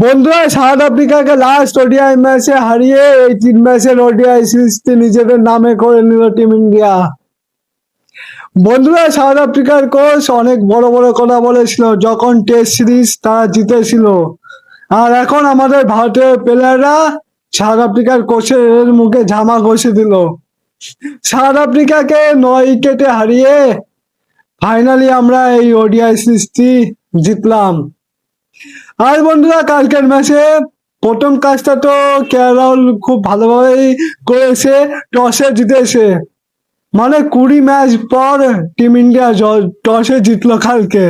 বন্ধুরা, south আফ্রিকাকে last ODI ম্যাচে হারিয়ে এই তিন ম্যাচের ওডিআই সিরিজটি নিজেদের নামে করে নিল টিম ইন্ডিয়া বন্ধুরা, সাউথ আফ্রিকার কোচ অনেক বড় বড় কথা বলেছিল, যখন টেস্ট সিরিজ তারা জিতেছিল। আর এখন আমাদের ভারতের প্লেয়াররা সাউথ আফ্রিকার কোচের মুখে ঝামা ঘষে দিল। সাউথ আফ্রিকাকে নয় উইকেটে হারিয়ে ফাইনালি আমরা এই ওডিআই সিরিজটি জিতলাম। আর বন্ধুরা, কালকের ম্যাচে প্রথম কাজটা তো কেরল খুব ভালোভাবেই করেছে, টসে জিতেছে। মানে কুড়ি ম্যাচ পর টিম ইন্ডিয়া টসে জিতলো কালকে।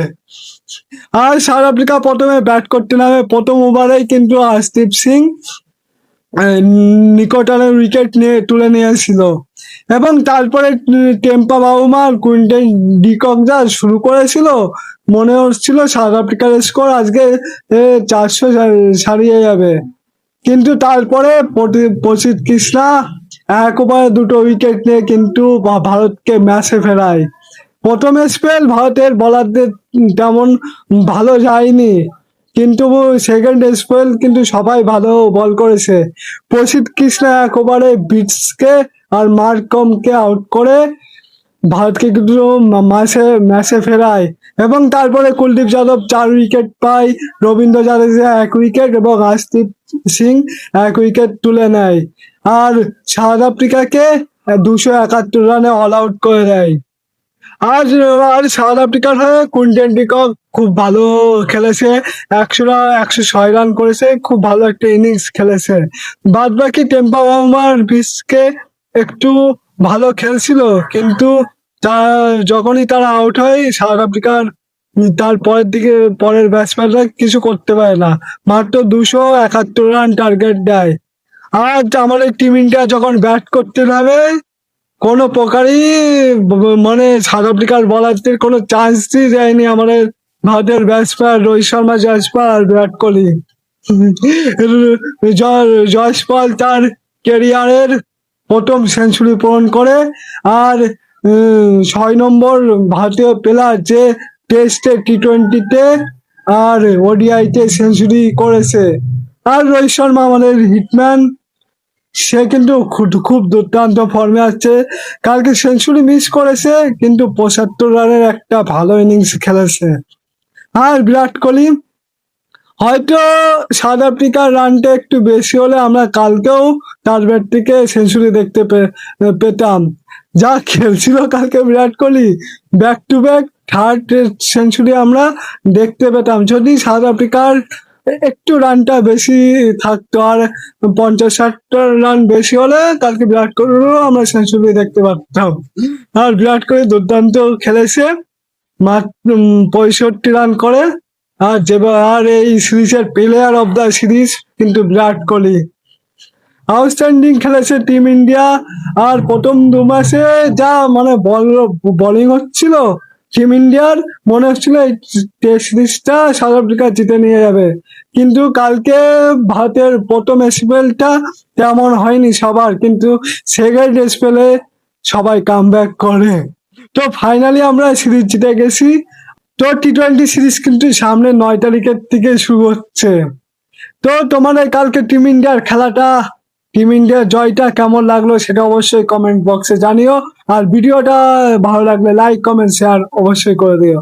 আর সাউথ আফ্রিকা প্রথমে ব্যাট করতে নামে প্রথম ওভারেই কিন্তু আশদীপ সিং। আহ, নিকটানের উইকেট নিয়ে তুলে নিয়েছিল এবং তারপরে টেম্পা বাউমা কুইন্টেন ডিকক যা শুরু করেছিল মনে হচ্ছিল সাউথ আফ্রিকার স্কোর আজকে চারশো ছাড়িয়ে যাবে। কিন্তু তারপরে প্রসিদ্ধ কৃষ্ণা এক ওভারে দুটো উইকেট নিয়ে কিন্তু ভারতকে ম্যাচে ফেরায়। প্রথম স্পেল ভারতের বলারদের তেমন ভালো যায়নি। কিন্তু সেকেন্ড স্পেল কিন্তু সবাই ভালো বল করেছে। প্রসিদ্ধ কৃষ্ণা এক ওভারে বিটসকে আর মার্কমকে আউট করে ভারতকে কিন্তু ম্যাচে ম্যাচে ফেরায়। এবং তারপরে কুলদীপ যাদব চার উইকেট পায়, রবীন্দ্র জাদেজা এক উইকেট এবং আশদীপ সিং এক উইকেট তুলে নেয়। আর সাউথ আফ্রিকাকে দুশো একাত্তর রানে অল আউট করে দেয়। আর আর সাউথ আফ্রিকার হয়ে কুইন্টেন ডিকক খুব ভালো খেলেছে। একশো রান একশো ছয় রান করেছে, খুব ভালো একটা ইনিংস খেলেছে। বাদ বাকি টেম্পা বাউমার বিসকে একটু ভালো খেলছিল, কিন্তু তা, যখনই তারা আউট হয়, সাউথ আফ্রিকার তার পরের দিকে, পরের ব্যাটসম্যানরা কিছু করতে পারে না। মাত্র দুশো একাত্তর রান টার্গেট দেয়। আর আমাদের টিম ইন্ডিয়া যখন ব্যাট করতে নামে কোনো প্রকারই মানে সাউথ আফ্রিকার বলারদের কোনো চান্সই দেয়নি আমাদের ভারতের ব্যাটসম্যান রোহিত শর্মা জয়সপাল বিরাট কোহলি। জয়সপাল তার কেরিয়ারের প্রথম সেঞ্চুরি পূরণ করে আর ছয় নম্বর ভারতীয় প্লেয়ার যে টেস্টে টি টোয়েন্টিতে আর ওডিআইতে সেঞ্চুরি করেছে। আর রোহিত শর্মা আমাদের হিটম্যান সে কিন্তু খুব দুর্দান্ত ফর্মে আছে কালকে সেঞ্চুরি মিস করেছে, কিন্তু পঁচাত্তর রানের একটা ভালো ইনিংস খেলেছে। আর বিরাট কোহলি, হয়তো সাউথ আফ্রিকার রানটা একটু বেশি হলে আমরা কালকেও তার ব্যাট থেকে সেঞ্চুরি দেখতে পেতাম। যা খেলছিল কালকে Virat Kohli back to back third century আমরা দেখতে পেতাম। যদি সাউথ আফ্রিকার একটু রানটা বেশি থাকতো, আর পঞ্চাশ ষাটটা রান বেশি হলে কালকে বিরাট কোহলিরও আমরা সেঞ্চুরি দেখতে পারতাম। আর বিরাট কোহলি দুর্দান্ত খেলেছে, মাত্র পঁয়ষট্টি রান করে। আর যে আর এই সিরিজের প্লেয়ার অফ দ্য সিরিজ কিন্তু বিরাট কোহলি। আউটস্ট্যান্ডিং খেলেছে টিম ইন্ডিয়া আর প্রথম দু মাসে যা মানে বল, বোলিং হচ্ছিল টিম ইন্ডিয়ার মনে হচ্ছিল এই টেস্ট সিরিজটা সাউথ আফ্রিকা জিতে নিয়ে যাবে। কিন্তু কালকে ভারতের প্রথম স্পেলটা তেমন হয়নি সবার, কিন্তু সেকেন্ড স্পেলে সবাই কাম করে। তো ফাইনালি আমরা সিরিজ জিতে গেছি। তো টি টোয়েন্টি সিরিজ কিন্তু সামনে নয় তারিখের থেকে শুরু হচ্ছে। তো তোমাদের কালকে টিম ইন্ডিয়ার খেলাটা টিম ইন্ডিয়ার জয়টা কেমন লাগল সেটা অবশ্যই কমেন্ট বক্সে জানিও। আর ভিডিওটা ভালো লাগলে লাইক কমেন্ট শেয়ার অবশ্যই করে দিও।